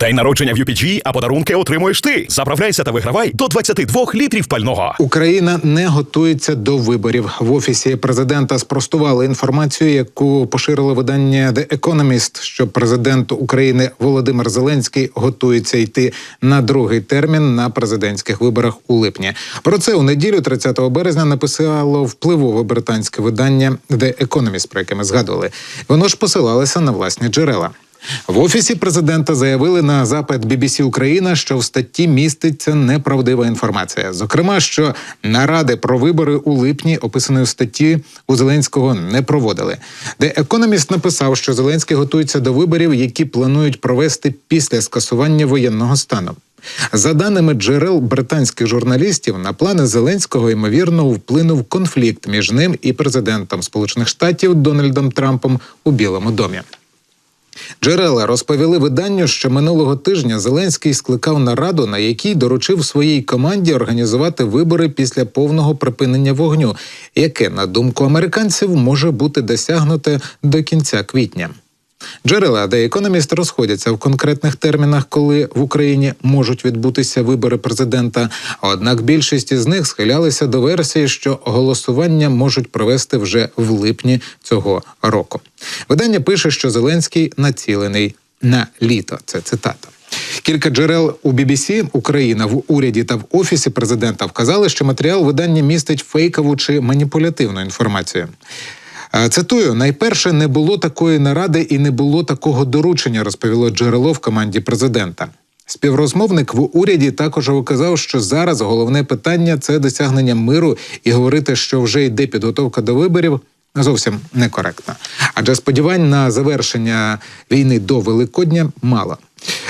День народження в UPG, а подарунки отримуєш ти. Заправляйся та вигравай до 22 літрів пального. Україна не готується до виборів. В офісі президента спростували інформацію, яку поширило видання The Economist, що президент України Володимир Зеленський готується йти на другий термін на президентських виборах у липні. Про це у неділю, 30 березня, написало впливове британське видання The Economist, про яке ми згадували. Воно ж посилалося на власні джерела. В офісі президента заявили на запит BBC Україна, що в статті міститься неправдива інформація. Зокрема, що наради про вибори у липні, описаної в статті, у Зеленського не проводили. The Economist написав, що Зеленський готується до виборів, які планують провести після скасування воєнного стану. За даними джерел британських журналістів, на плани Зеленського ймовірно вплинув конфлікт між ним і президентом Сполучених Штатів Дональдом Трампом у Білому домі. Джерела розповіли виданню, що минулого тижня Зеленський скликав нараду, на якій доручив своїй команді організувати вибори після повного припинення вогню, яке, на думку американців, може бути досягнуте до кінця квітня. Джерела The Economist розходяться в конкретних термінах, коли в Україні можуть відбутися вибори президента. Однак більшість із них схилялися до версії, що голосування можуть провести вже в липні цього року. Видання пише, що Зеленський націлений на літо. Це цитата. Кілька джерел у BBC Україна в уряді та в офісі президента вказали, що матеріал видання містить фейкову чи маніпулятивну інформацію. Цитую, найперше не було такої наради і не було такого доручення, розповіло джерело в команді президента. Співрозмовник в уряді також указав, що зараз головне питання це досягнення миру, і говорити, що вже йде підготовка до виборів. Зовсім некоректно, адже сподівань на завершення війни до Великодня мало.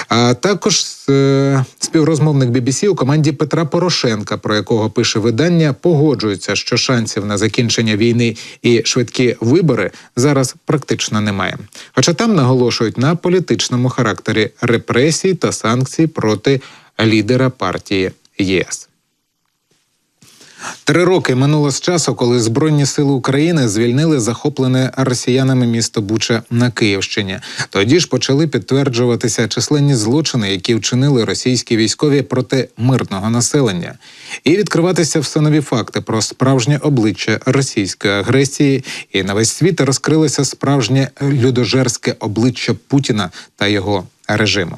А також е, співрозмовник BBC у команді Петра Порошенка, про якого пише видання, погоджується, що шансів на закінчення війни і швидкі вибори зараз практично немає. Хоча там наголошують на політичному характері репресій та санкцій проти лідера партії ЄС. Три роки минуло з часу, коли Збройні сили України звільнили захоплене росіянами місто Буча на Київщині. Тоді ж почали підтверджуватися численні злочини, які вчинили російські військові проти мирного населення, і відкриватися все нові факти про справжнє обличчя російської агресії. І на весь світ розкрилося справжнє людожерське обличчя Путіна та його режиму.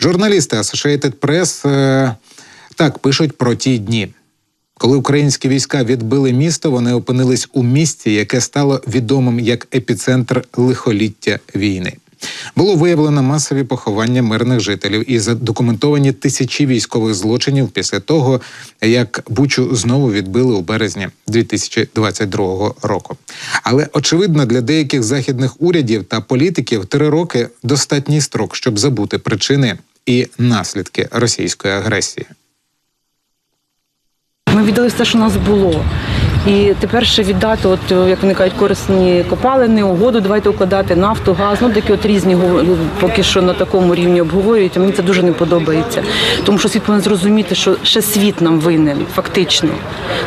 Журналісти Associated Press е, так пишуть про ті дні. Коли українські війська відбили місто, вони опинились у місті, яке стало відомим як епіцентр лихоліття війни. Було виявлено масові поховання мирних жителів і задокументовані тисячі військових злочинів після того, як Бучу знову відбили у березні 2022 року. Але очевидно, для деяких західних урядів та політиків три роки достатній строк, щоб забути причини і наслідки російської агресії. Ми віддали все, що у нас було. І тепер ще віддати, от як вони кажуть, корисні копалини, угоду, давайте укладати нафту, газ. Ну такі от різні гов- поки що на такому рівні обговорюють. Мені це дуже не подобається. Тому що світ повинен зрозуміти, що ще світ нам винен, фактично.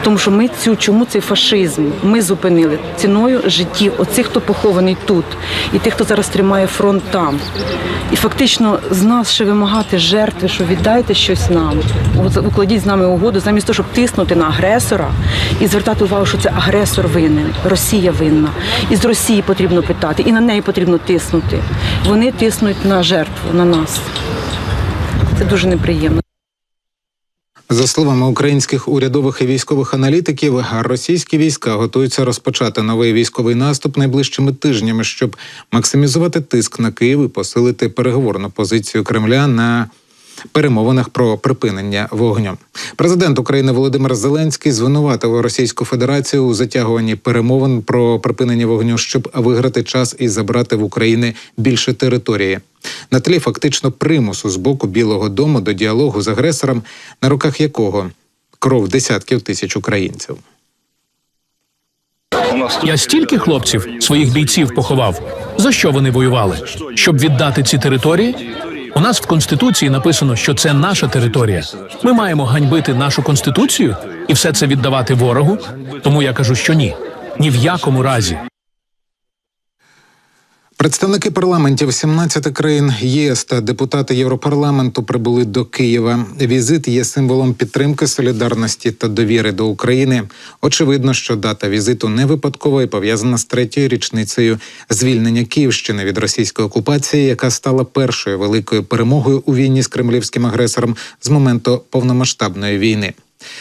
Тому що ми цю чому цей фашизм ми зупинили ціною життів оцих, хто похований тут, і тих, хто зараз тримає фронт там. І фактично з нас ще вимагати жертви, що віддайте щось нам. Укладіть з нами угоду, замість того, щоб тиснути на агресора і звертати увагу, що це агресор винен, Росія винна. І з Росії потрібно питати, і на неї потрібно тиснути. Вони тиснуть на жертву, на нас. Це дуже неприємно. За словами українських урядових і військових аналітиків, російські війська готуються розпочати новий військовий наступ найближчими тижнями, щоб максимізувати тиск на Київ і посилити переговорну позицію Кремля на перемовинах про припинення вогню. Президент України Володимир Зеленський звинуватив Російську Федерацію у затягуванні перемовин про припинення вогню, щоб виграти час і забрати в Україні більше території. На тлі фактично примусу з боку Білого Дому до діалогу з агресором, на руках якого кров десятків тисяч українців. Я стільки хлопців, своїх бійців поховав. За що вони воювали? Щоб віддати ці території? У нас в конституції написано, що це наша територія. Ми маємо ганьбити нашу конституцію і все це віддавати ворогу. Тому я кажу, що ні, ні в якому разі. Представники парламентів 17 країн ЄС та депутати Європарламенту прибули до Києва. Візит є символом підтримки, солідарності та довіри до України. Очевидно, що дата візиту не випадкова і пов'язана з третьою річницею звільнення Київщини від російської окупації, яка стала першою великою перемогою у війні з кремлівським агресором з моменту повномасштабної війни.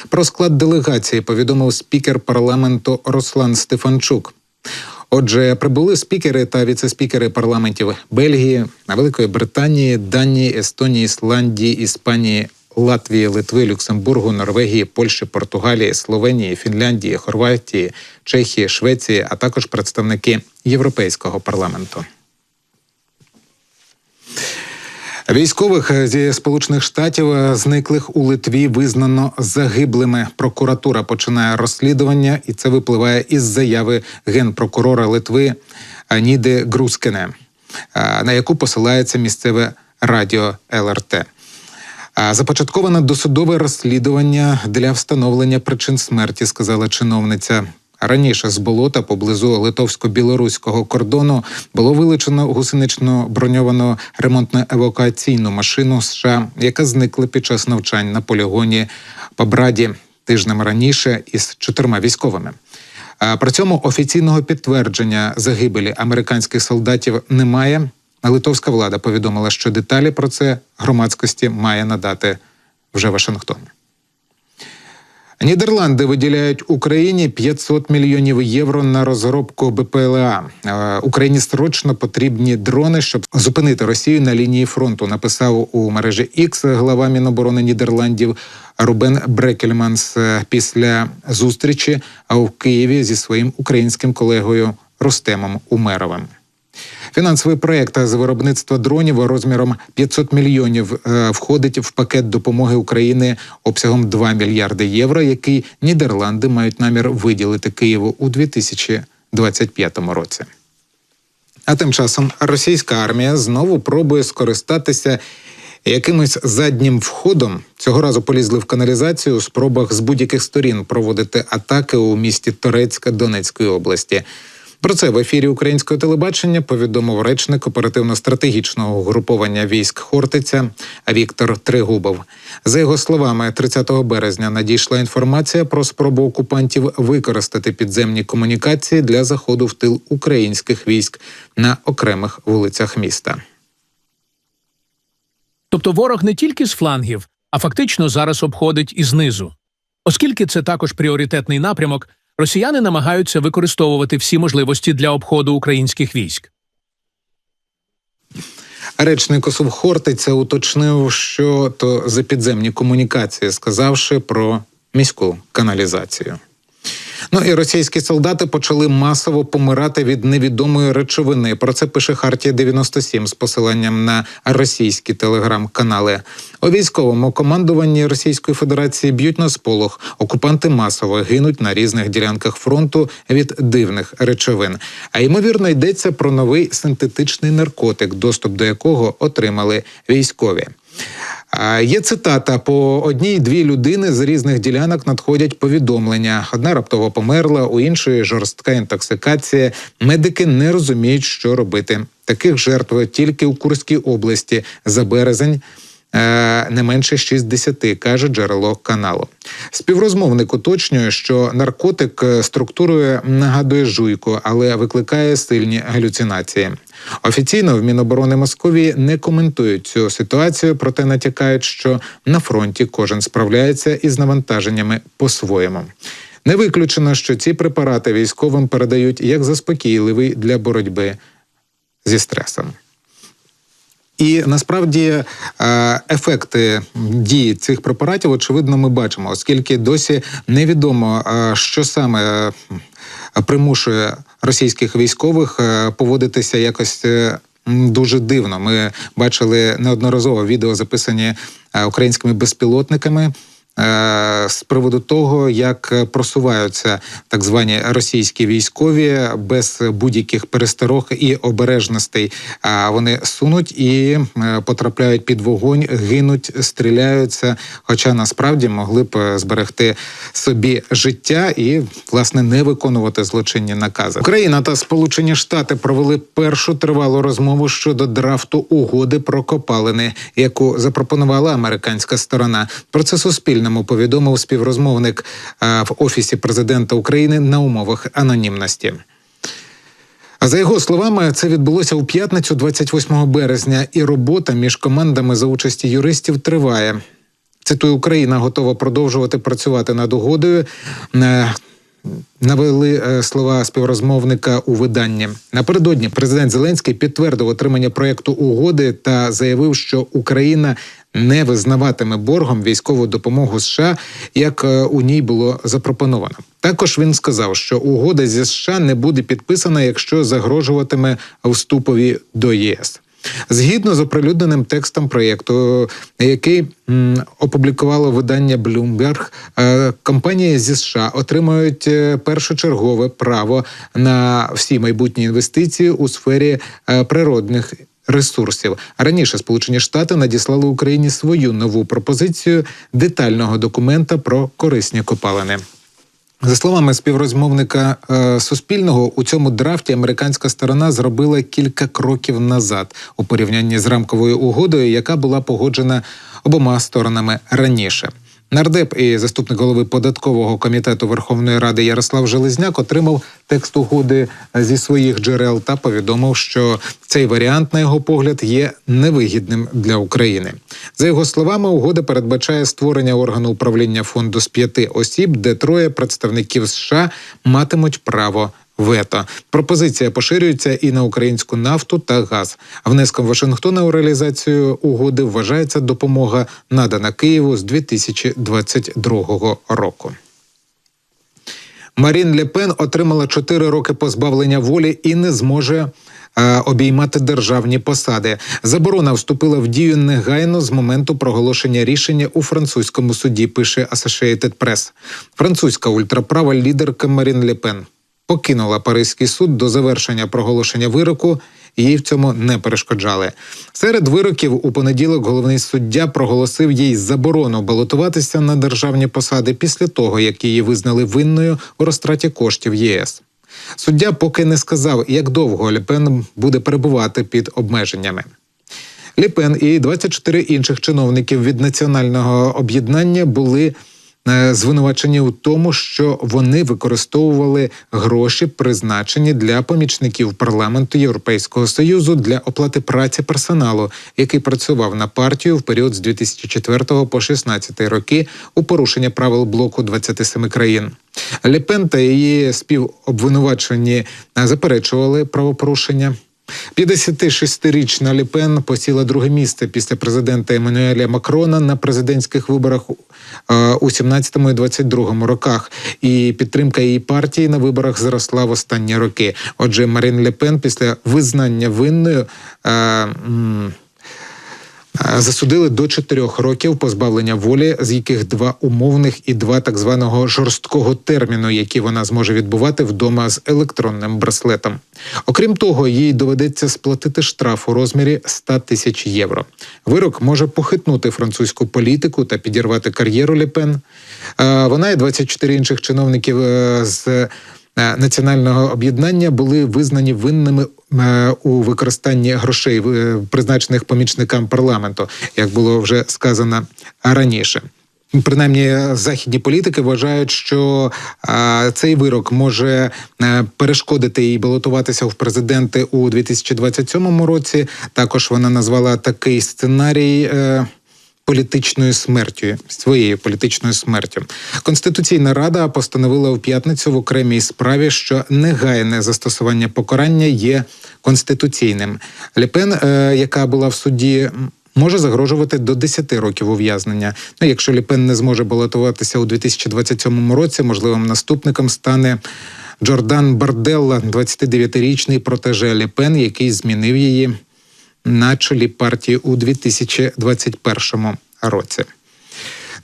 Про склад делегації повідомив спікер парламенту Руслан Стефанчук. Отже, прибули спікери та віцеспікери парламентів Бельгії, Великої Британії, Данії, Естонії, Ісландії, Іспанії, Латвії, Литви, Люксембургу, Норвегії, Польщі, Португалії, Словенії, Фінляндії, Хорватії, Чехії, Швеції, а також представники Європейського парламенту. Військових зі Сполучених Штатів е, зниклих у Литві визнано загиблими. Прокуратура починає розслідування, і це випливає із заяви генпрокурора Литви Аніди Грускене, е, на яку посилається місцеве радіо ЛРТ. Започатковане досудове розслідування для встановлення причин смерті, сказала чиновниця. Раніше з болота поблизу литовсько-білоруського кордону було вилучено гусенично броньовану ремонтно-евакуаційну машину США, яка зникла під час навчань на полігоні Пабраді тижнем раніше із чотирма військовими. При цьому офіційного підтвердження загибелі американських солдатів немає. Литовська влада повідомила, що деталі про це громадськості має надати вже Вашингтон. Нідерланди виділяють Україні 500 мільйонів євро на розробку БПЛА. Е, Україні срочно потрібні дрони, щоб зупинити Росію на лінії фронту. Написав у мережі X глава Міноборони Нідерландів Рубен Брекельманс е, після зустрічі в Києві зі своїм українським колегою Рустемом Умеровим. Фінансовий проект з виробництва дронів розміром 500 мільйонів е, входить в пакет допомоги України обсягом 2 мільярди євро, який Нідерланди мають намір виділити Києву у 2025 році. А тим часом російська армія знову пробує скористатися якимось заднім входом. Цього разу полізли в каналізацію у спробах з будь-яких сторін проводити атаки у місті Торецька Донецької області. Про це в ефірі українського телебачення повідомив речник оперативно-стратегічного угруповання військ Хортиця Віктор Тригубов. За його словами, 30 березня надійшла інформація про спробу окупантів використати підземні комунікації для заходу в тил українських військ на окремих вулицях міста. Тобто ворог не тільки з флангів, а фактично зараз обходить і знизу. Оскільки це також пріоритетний напрямок, росіяни намагаються використовувати всі можливості для обходу українських військ. Речник ОСУВ Хортиця уточнив, що то за підземні комунікації, сказавши про міську каналізацію. Ну і російські солдати почали масово помирати від невідомої речовини. Про це пише Хартія 97 з посиланням на російські телеграм-канали. У військовому командуванні Російської Федерації б'ють на сполох. Окупанти масово гинуть на різних ділянках фронту від дивних речовин. А ймовірно, йдеться про новий синтетичний наркотик, доступ до якого отримали військові. Є цитата: по одній-дві людини з різних ділянок надходять повідомлення. Одна раптово померла, у іншої жорстка інтоксикація. Медики не розуміють, що робити. Таких жертв тільки у Курській області за березень. е, Не менше 60, каже джерело каналу. Співрозмовник уточнює, що наркотик е, структурою нагадує жуйку, але викликає сильні галюцинації. Офіційно в Міноборони Московії не коментують цю ситуацію, проте натякають, що на фронті кожен справляється із навантаженнями по-своєму. Не виключено, що ці препарати військовим передають як заспокійливий для боротьби зі стресом. І насправді е, ефекти дії цих препаратів, очевидно, ми бачимо, оскільки досі невідомо, е, що саме е, примушує російських військових е, поводитися якось. е, Дуже дивно. Ми бачили неодноразово відео, записані е, українськими безпілотниками, з приводу того, як просуваються так звані російські військові без будь-яких пересторог і обережностей. А вони сунуть і е, потрапляють під вогонь, гинуть, стріляються. Хоча насправді могли б е, зберегти собі життя і власне не виконувати злочинні накази. Україна та Сполучені Штати провели першу тривалу розмову щодо драфту угоди про копалини, яку запропонувала американська сторона. Про це Суспільному повідомив співрозмовник е, в офісі президента України на умовах анонімності. А за його словами, це відбулося у п'ятницю, 28 березня, і робота між командами за участі юристів триває. Цитую, Україна готова продовжувати працювати над угодою. Навели е, слова співрозмовника у виданні напередодні. Президент Зеленський підтвердив отримання проєкту угоди та заявив, що Україна не визнаватиме боргом військову допомогу США, як е, у ній було запропоновано. Також він сказав, що угода зі США не буде підписана, якщо загрожуватиме вступові до ЄС. Згідно з оприлюдненим текстом проєкту, який опублікувало видання Bloomberg, е, компанії зі США отримають е, першочергове право на всі майбутні інвестиції у сфері е, природних. Ресурсів раніше Сполучені Штати надіслали Україні свою нову пропозицію детального документа про корисні копалини. За словами співрозмовника е, Суспільного, у цьому драфті американська сторона зробила кілька кроків назад у порівнянні з рамковою угодою, яка була погоджена обома сторонами раніше. Нардеп і заступник голови податкового комітету Верховної Ради Ярослав Железняк отримав текст угоди зі своїх джерел та повідомив, що цей варіант, на його погляд, є невигідним для України. За його словами, угода передбачає створення органу управління фонду з п'яти осіб, де троє представників США матимуть право. Вето пропозиція поширюється і на українську нафту та газ. Внеском Вашингтона у реалізацію угоди вважається допомога надана Києву з 2022 року. Марін Лепен отримала 4 роки позбавлення волі і не зможе е, обіймати державні посади. Заборона вступила в дію негайно з моменту проголошення рішення у французькому суді. Пише Associated Press. Французька ультраправа лідерка Марін Лепен покинула Паризький суд до завершення проголошення вироку. Їй в цьому не перешкоджали. Серед вироків у понеділок головний суддя проголосив їй заборону балотуватися на державні посади після того, як її визнали винною у розтраті коштів ЄС. Суддя поки не сказав, як довго Лепен буде перебувати під обмеженнями. Ліпен і 24 інших чиновників від національного об'єднання були е, звинувачені у тому, що вони використовували гроші, призначені для помічників парламенту Європейського союзу для оплати праці персоналу, який працював на партію в період з 2004 по 2016 роки у порушення правил блоку 27 країн. Лепен та її співобвинувачені е, заперечували правопорушення. 56-річна Ліпен посіла друге місце після президента Еммануеля Макрона на президентських виборах е, у 17 і 22 роках. І підтримка її партії на виборах зросла в останні роки. Отже, Марін Лепен після визнання винною. Е, Засудили до чотирьох років позбавлення волі, з яких два умовних і два так званого жорсткого терміну, які вона зможе відбувати вдома з електронним браслетом. Окрім того, їй доведеться сплатити штраф у розмірі 100 тисяч євро. Вирок може похитнути французьку політику та підірвати кар'єру Лепен. Е, Вона і 24 інших чиновників е, з е, національного об'єднання були визнані винними е, у використанні грошей, е, призначених помічникам парламенту, як було вже сказано раніше. Принаймні, західні політики вважають, що цей вирок може е, перешкодити їй балотуватися в президенти у 2027 році. Також вона назвала такий сценарій. Політичною смертю своєю політичною смертю Конституційна рада постановила в п'ятницю в окремій справі, що негайне застосування покарання є конституційним. Ліпен, е, яка була в суді. Може загрожувати до 10 років ув'язнення. Ну, якщо Ліпен не зможе балотуватися у 2027 році, можливим наступником стане Джордан Барделла, 29-річний протеже Ліпен, який змінив її на чолі партії у 2021 році.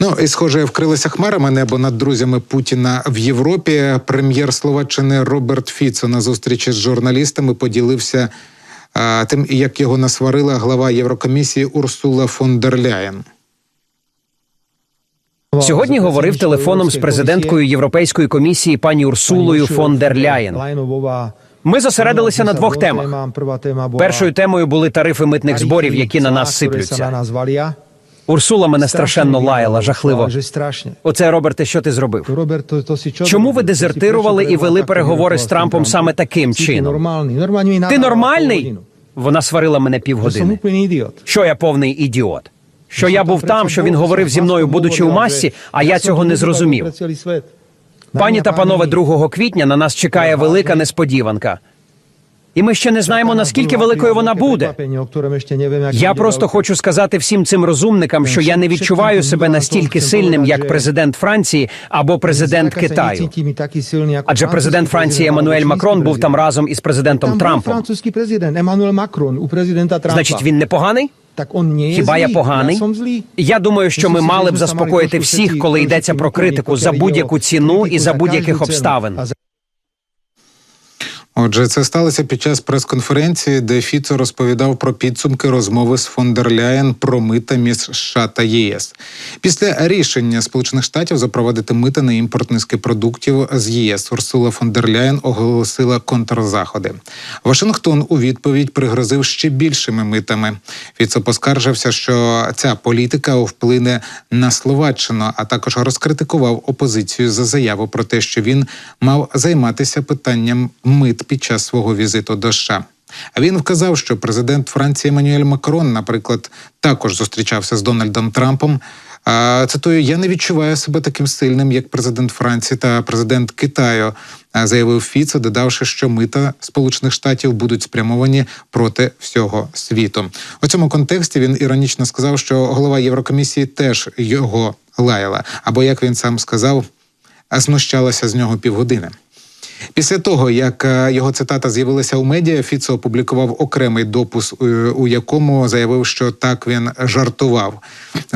Ну і схоже, вкрилося хмарами небо над друзями Путіна в Європі. Прем'єр Словаччини Роберт Фіцо на зустрічі з журналістами поділився а, тим, як його насварила глава Єврокомісії Урсула фон дер Ляєн. Сьогодні говорив телефоном з президенткою Європейської комісії пані Урсулою фон дер Ляєн. Ми зосередилися на двох темах. Першою темою були тарифи митних зборів, які на нас сиплються. Урсула мене страшенно лаяла, жахливо. Оце, Роберте, що ти зробив? Чому ви дезертирували і вели переговори з Трампом саме таким чином? Ти нормальний? Вона сварила мене півгодини. Що я повний ідіот? Що я був там, що він говорив зі мною, будучи у масці, а я цього не зрозумів. Пані та панове, 2 квітня на нас чекає велика несподіванка. І ми ще не знаємо, наскільки великою вона буде. Я просто хочу сказати всім цим розумникам, що я не відчуваю себе настільки сильним, як президент Франції або президент Китаю. Адже президент Франції Еммануель Макрон був там разом із президентом Трампом. Значить, він непоганий? Так он не Хіба я поганий? Я думаю, що ми мали б заспокоїти всіх, коли йдеться про критику за будь-яку ціну і за будь-яких обставин. Отже, це сталося під час прес-конференції, де Фіцо розповідав про підсумки розмови з фон дер Ляєн про мита між США та ЄС. Після рішення Сполучених Штатів запровадити мита на імпорт низки продуктів з ЄС Урсула фон дер Ляєн оголосила контрзаходи. Вашингтон у відповідь пригрозив ще більшими митами. Фіцо поскаржився, що ця політика вплине на Словаччину, а також розкритикував опозицію за заяву про те, що він мав займатися питанням мит під час свого візиту до США. А він вказав, що президент Франції Еммануель Макрон, наприклад, також зустрічався з Дональдом Трампом. Цитую, я не відчуваю себе таким сильним, як президент Франції та президент Китаю, заявив Фіцо, додавши, що мита Сполучених Штатів будуть спрямовані проти всього світу. У цьому контексті він іронічно сказав, що голова Єврокомісії теж його лаяла, або як він сам сказав, знущалася з нього півгодини. Після того, як е, його цитата з'явилася у медіа, Фіцо опублікував окремий допис, у якому заявив, що так він жартував.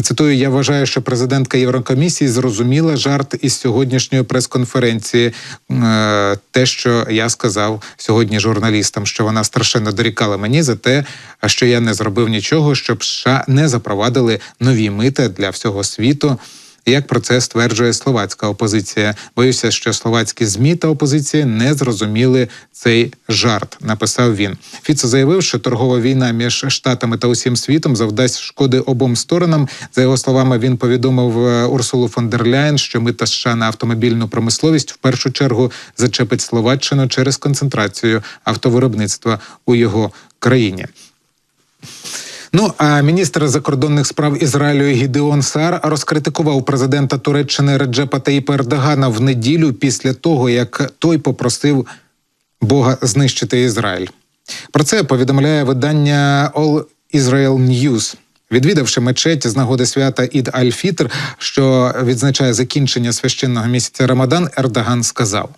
Цитую: я вважаю, що президентка Єврокомісії зрозуміла жарт із сьогоднішньої прес-конференції. Е, Те, що я сказав сьогодні журналістам, що вона страшенно дорікала мені за те, що я не зробив нічого, щоб США не запровадили нові мита для всього світу. Як про це стверджує словацька опозиція? Боюся, що словацькі змі та опозиція не зрозуміли цей жарт. Написав він. Фіцо заявив, що торгова війна між штатами та усім світом завдасть шкоди обом сторонам. За його словами, він повідомив е, Урсулу фон дер Ляєн, що мита США на автомобільну промисловість в першу чергу зачепить Словаччину через концентрацію автовиробництва у його країні. Ну а міністр закордонних справ Ізраїлю Гідеон Сар розкритикував президента Туреччини Реджепа Таїпа Ердогана в неділю після того, як той попросив Бога знищити Ізраїль. Про це повідомляє видання All Israel News. Відвідавши мечеть з нагоди свята Ід Аль-Фітр, що відзначає закінчення священного місяця Рамадан, Ердоган сказав.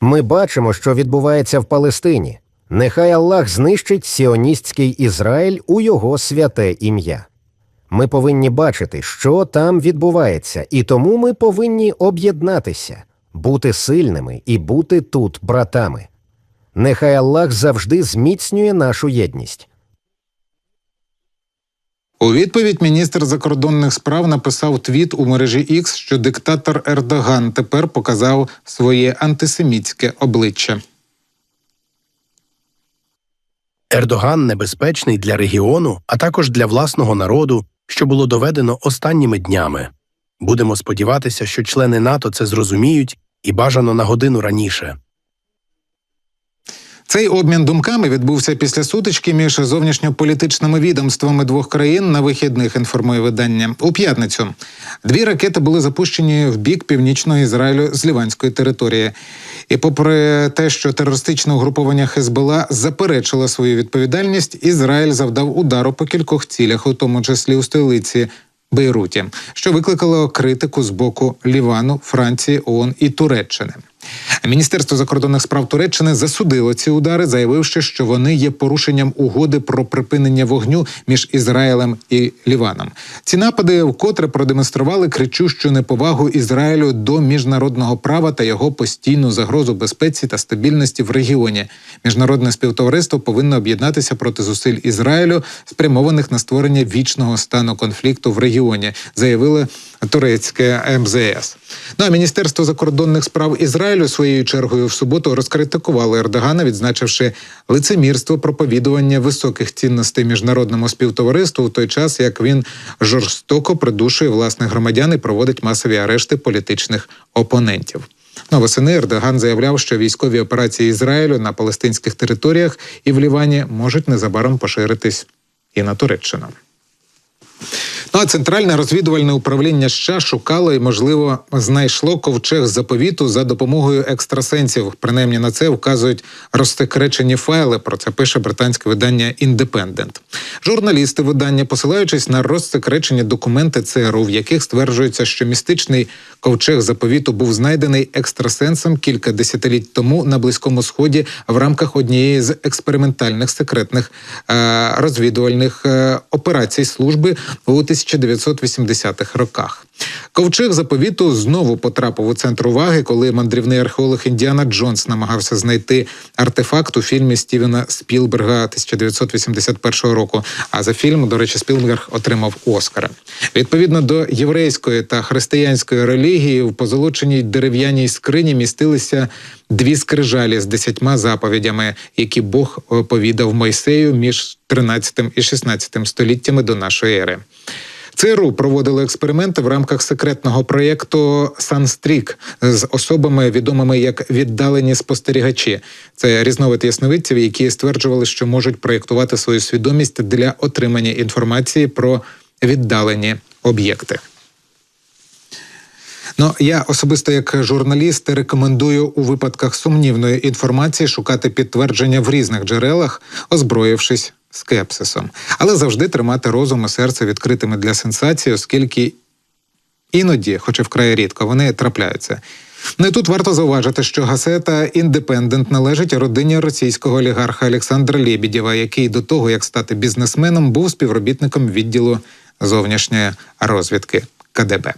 Ми бачимо, що відбувається в Палестині. Нехай Аллах знищить сіоністський Ізраїль у його святе ім'я. Ми повинні бачити, що там відбувається, і тому ми повинні об'єднатися, бути сильними і бути тут братами. Нехай Аллах завжди зміцнює нашу єдність. У відповідь міністр закордонних справ написав твіт у мережі X, що диктатор Ердоган тепер показав своє антисемітське обличчя. Ердоган небезпечний для регіону, а також для власного народу, що було доведено останніми днями. Будемо сподіватися, що члени НАТО це зрозуміють і бажано на годину раніше. Цей обмін думками відбувся після сутички між зовнішньополітичними відомствами двох країн на вихідних. Інформує видання у п'ятницю. Дві ракети були запущені в бік північного Ізраїлю з ліванської території. І, попри те, що терористичне угруповання Хезбола заперечило свою відповідальність, Ізраїль завдав удару по кількох цілях, у тому числі у столиці. Бейруті, що викликало критику з боку Лівану, Франції, ООН і Туреччини. Міністерство закордонних справ Туреччини засудило ці удари, заявивши, що вони є порушенням угоди про припинення вогню між Ізраїлем і Ліваном. Ці напади вкотре продемонстрували кричущу неповагу Ізраїлю до міжнародного права та його постійну загрозу безпеці та стабільності в регіоні. Міжнародне співтовариство повинно об'єднатися проти зусиль Ізраїлю, спрямованих на створення вічного стану конфлікту в регіоні, заявили турецьке МЗС. Ну а міністерство закордонних справ Ізраїлю своєю чергою в суботу розкритикувало Ердогана, відзначивши лицемірство проповідування високих цінностей міжнародному співтовариству в той час, як він жорстоко придушує власних громадян і проводить масові арешти політичних опонентів. Ну, восени Ердоган заявляв, що військові операції Ізраїлю на палестинських територіях і в Лівані можуть незабаром поширитись і на Туреччину. Ну а центральне розвідувальне управління США шукало і, можливо, знайшло ковчег заповіту за допомогою екстрасенсів. Принаймні на це вказують розсекречені файли. Про це пише британське видання Індепендент. Журналісти видання, посилаючись на розсекречені документи ЦРУ, в яких стверджується, що містичний ковчег заповіту був знайдений екстрасенсом кілька десятиліть тому на близькому сході в рамках однієї з експериментальних секретних е- розвідувальних е- операцій служби у 1980-х роках. Ковчег заповіту знову потрапив у центр уваги, коли мандрівний археолог Індіана Джонс намагався знайти артефакт у фільмі Стівена Спілберга 1981 року. А за фільм, до речі, Спілберг отримав Оскара. Відповідно до єврейської та християнської релігії, в позолоченій дерев'яній скрині містилися дві скрижалі з десятьма заповідями, які Бог повідав Мойсею між 13 і 16 століттями до нашої ери. ЦРУ проводили експерименти в рамках секретного проєкту Санстрік з особами, відомими як віддалені спостерігачі. Це різновид ясновидців, які стверджували, що можуть проєктувати свою свідомість для отримання інформації про віддалені об'єкти. Ну я особисто як журналіст рекомендую у випадках сумнівної інформації шукати підтвердження в різних джерелах, озброївшись скепсисом, але завжди тримати розум і серце відкритими для сенсації, оскільки іноді, хоч і вкрай рідко, вони трапляються. Ну і тут варто зауважити, що газета Індепендент належить родині російського олігарха Олександра Лєбідєва, який до того, як стати бізнесменом, був співробітником відділу зовнішньої розвідки КДБ.